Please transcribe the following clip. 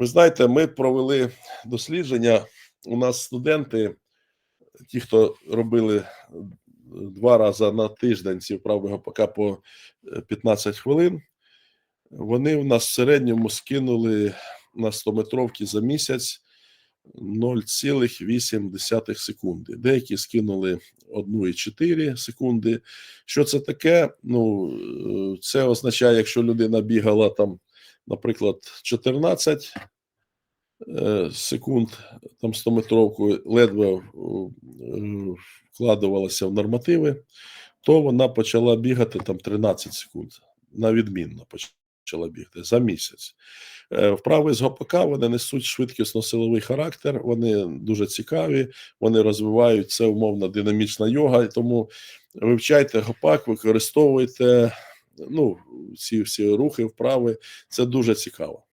Ви знаєте, ми провели дослідження. У нас студенти, ті, хто робили два рази на тиждень ці вправи ГПК по е, 15 хвилин, вони в нас в середньому скинули на 100-метровки за місяць 0,8 секунди. Деякі скинули 1,4 секунди. Що це таке? Ну, е, це означає, якщо людина бігала там, наприклад, 14 е, секунд, там 100-метровку ледве е, вкладувалася в нормативи, то вона почала бігати там 13 секунд. На відмінно почала бігти за місяць. Е, Вправи з ГПК вони несуть швидкісно-силовий характер, вони дуже цікаві, вони розвивають це умовно динамічна йога, тому вивчайте гопак, використовуйте ну, ці всі рухи, вправи. Це дуже цікаво.